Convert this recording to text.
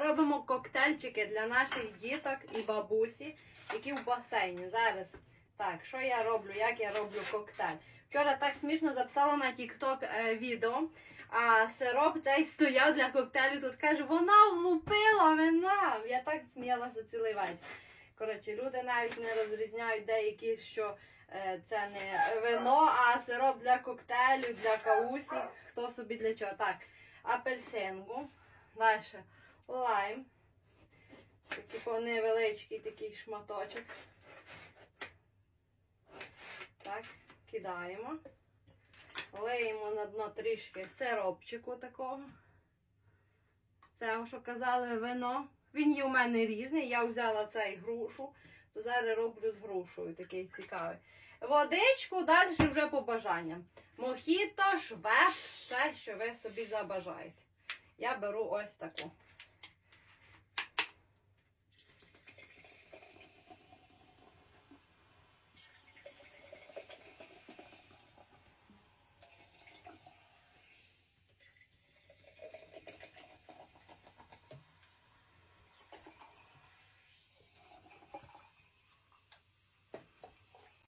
Робимо коктейльчики для наших діток і бабусі, які в басейні. Зараз так, що я роблю, як я роблю коктейль. Вчора так смішно записала на TikTok е, відео, а сироп цей стояв для коктейлю. Тут каже, вона влупила вина. Я так сміялася цілий вечір. Коротше, люди навіть не розрізняють деякі, що е, це не вино, а сироп для коктейлю, для каусі. Хто собі для чого. Так, апельсинку. Далі лайм. Такий невеличкий такий шматочок. Так, кидаємо. Лиємо на дно трішки сиропчику такого. Це, що казали, вино. Він є у мене різний. Я взяла цей грушу, то зараз роблю з грушою такий цікавий. Водичку далі вже по бажанням. Мохіто, швеп, все, що ви собі забажаєте. Я беру ось таку.